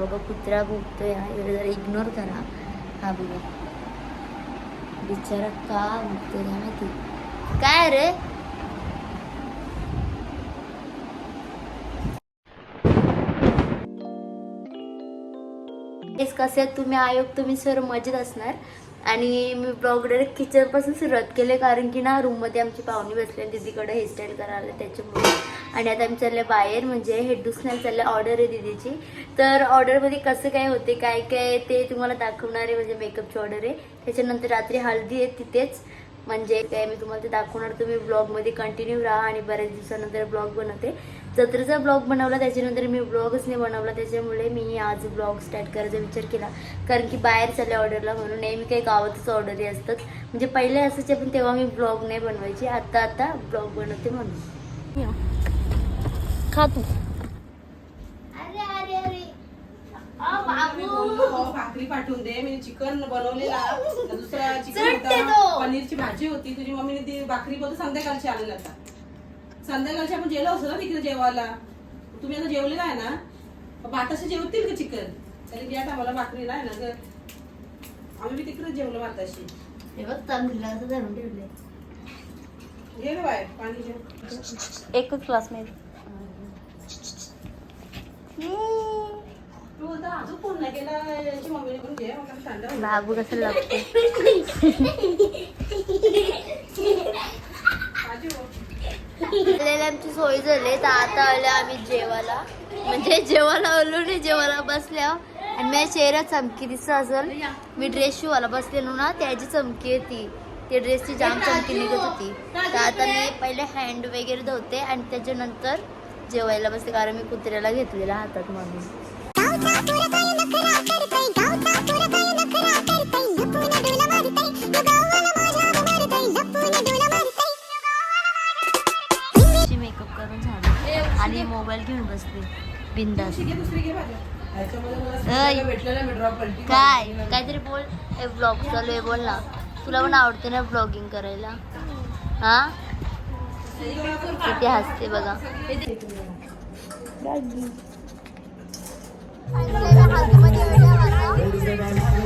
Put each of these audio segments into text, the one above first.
बघा कुत्रा भोगतोय हा. जरा इग्नोर करा. हा बघा. बिचारा का भोगतोय काय माहिती काय रे? कसं कसे तुम्ही? आयोग तुम्ही सर मजेत असणार. आणि मी ब्लॉग डायरेक्ट किचनपासून सुरुवात केले कारण की ना रूममध्ये आमची पाहुणी बसली आणि दीदीकडे हेअरस्टाईल करायला त्याच्यामुळे. आणि आता आम्ही चालले बाहेर म्हणजे हेडूस नाही ऑर्डर आहे दिदीची. तर ऑर्डरमध्ये कसं काय होते काय काय ते तुम्हाला दाखवणार आहे म्हणजे मेकअपची ऑर्डर आहे. त्याच्यानंतर रात्री हळदी आहे तिथेच. म्हणजे काय मी तुम्हाला ते दाखवणार तुम्ही ब्लॉगमध्ये कंटिन्यू राहा आणि बऱ्याच दिवसानंतर ब्लॉग बनवते. जत्रेचा ब्लॉग बनवला त्याच्यानंतर मी ब्लॉगच नाही बनवला त्याच्यामुळे मी आज ब्लॉग स्टार्ट करायचा विचार केला. कारण की बाहेर चालले ऑर्डरला म्हणून नेहमी काही गावातच ऑर्डरी असतात. म्हणजे पहिले असायचे पण तेव्हा मी ब्लॉग नाही बनवायची. आत्ता आता ब्लॉग बनवते म्हणून. खा तू. अरे अरे अरे. मी बोललो, "हो, भाकरी पाठवून दे. मी चिकन बनवलेला. दुसरा चिकन होता. पनीरची भाजी होती. तुझी मम्मीने ती भाकरी बघ संध्याकाळची आणली आता. संध्याकाळची आपण जेवलो असतो ना तिकडे जेवायला. तुम्ही आता जेवलेला आहे ना? भाताशी जेवतील का चिकन? कारण की आता आम्हाला भाकरी नाही ना ग. आम्ही बी तिकडे जेवलो भाताशी हे बघ चांगलं बाबू कसं लागते हो. आमची सोय झाली. तर आता आल्या आम्ही जेवायला. म्हणजे जेवायला आलो नाही जेवायला बसल्या. आणि माझ्या चेहरा चमकी दिसत असेल. मी ड्रेस शिवायला बसलेलो ना त्याची चमकी येते ते ड्रेसची जाम चमकी निघत होती. तर आता मी पहिले हँड वगैरे धुते आणि त्याच्यानंतर जेवायला बसते कारण मी कुत्र्याला घेतलेला हातात म्हणून मेकअप करून झाले. आणि मोबाईल घेऊन बसते बिंदास. काय? काहीतरी बोल. हे ब्लॉग चालू आहे बोल ना. तुला पण आवडते ना ब्लॉगिंग करायला? हा? किती हसते बघा. सैदा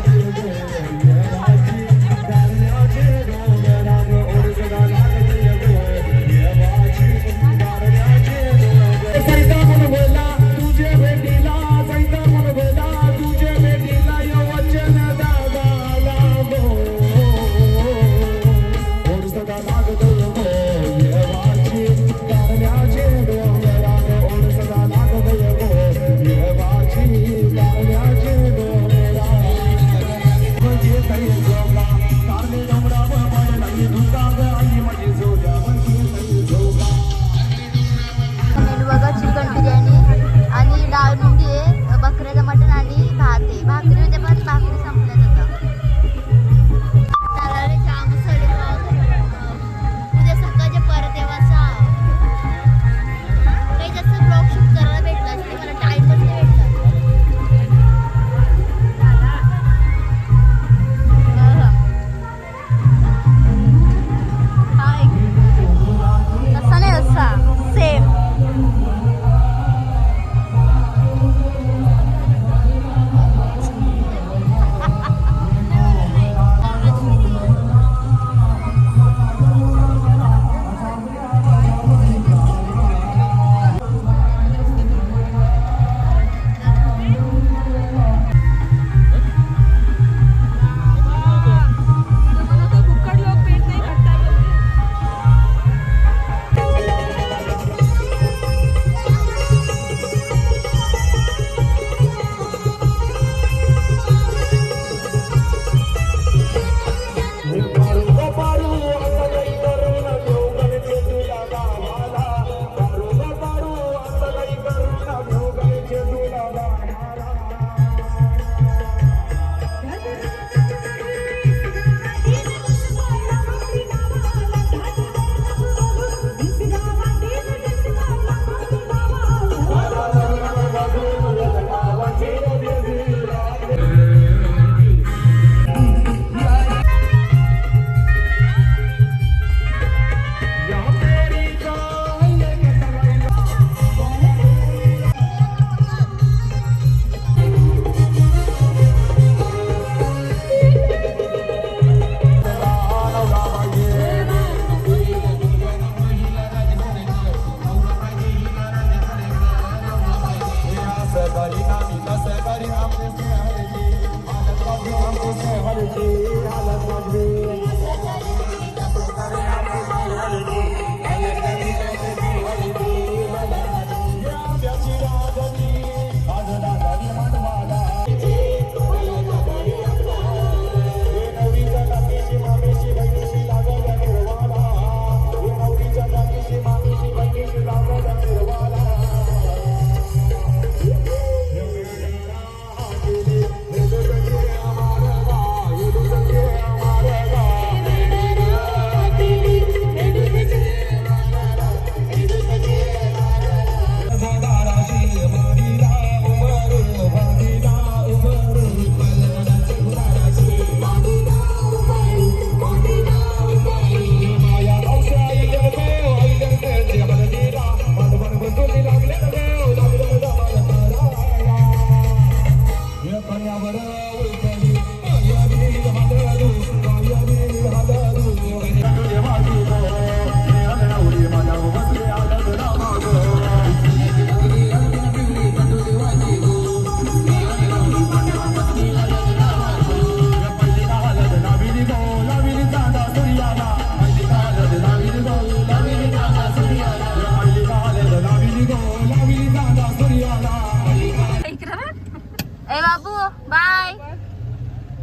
बाय.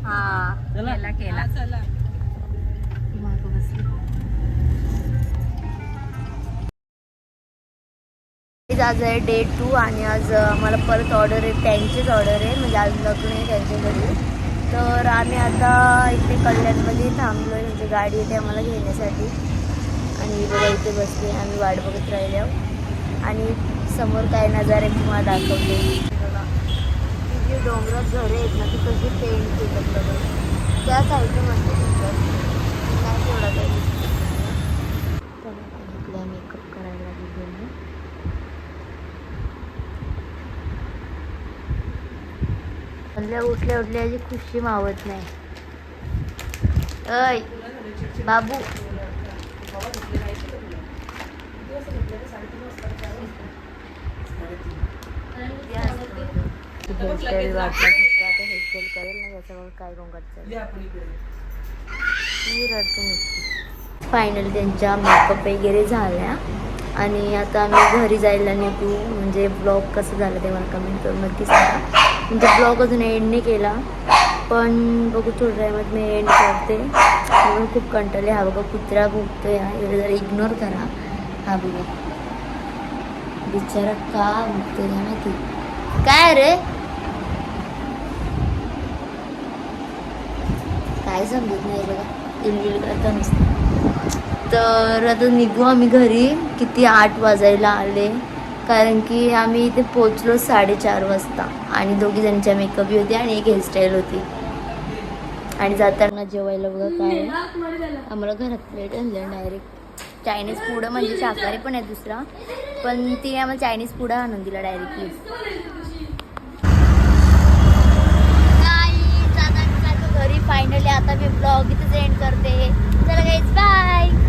हा केला केला. चला. आज आहे डे टू आणि आज आम्हाला परत ऑर्डर आहे त्यांचीच ऑर्डर आहे. म्हणजे आज लग्न आहे त्यांच्या घरी तर आम्ही आता इथे कल्याणमध्ये थांबलो आहे म्हणजे गाडी येते आम्हाला घेण्यासाठी. आणि बघा इथे बसले आम्ही वाट बघत राहिलो आणि समोर काय नजारे तुम्हाला दाखवते. जी डोंगरात घरे आहेत ना ती कशी पेंट केलं बघा. त्या साईडने म्हणते सुंदर काय तेवढा काही दिसत त्याला मेकअप करायला गेलेलो म्हणल्या उठल्या उठल्या अशी खुशी मावत नाही. अय बाबू. हेअरस्टाईल वाटतं आता हेअरस्टाईल करेल ना याच्यावर काय गोंगाट या आपण इकडे. मी रडतो फायनल त्यांच्या मेकअप वगैरे झाल्या. आणि आता आम्ही घरी जायला निघू. म्हणजे ब्लॉग कसं झालं ते मला कमेंट करून नक्की सांगा. म्हणजे ब्लॉग अजून एंड नाही केला. पण बघू थोड्या टायमात मी एंड करते. म्हणून खूप कंटाळले. हा बघा कुत्रा भुकतोय हा. एवढं जरा इग्नोर करा. हा बघा. बिचारा का भुकतोय काय माहिती? काय रे? काय समजत नाही बघा. इलगिल करता नुसतं. तर आता निघू आम्ही घरी. किती आठ वाजायला आले. कारण की आम्ही इथे पोचलो साडेचार वाजता. आणि दोघी जणच्या मेकअपही होती आणि एक हेअरस्टाईल होती. आणि जाताना जेवायला बघा काय आम्हाला घरात प्लेट आणलं डायरेक्ट चायनीज पुडं म्हणजे शाकाहारी पण आहे दुसरा. पण तिने आम्हाला चायनीज पुडा आणून दिला डायरेक्टली फायनली आता मी ब्लॉग इथेच एंड करते. चला गाईज बाय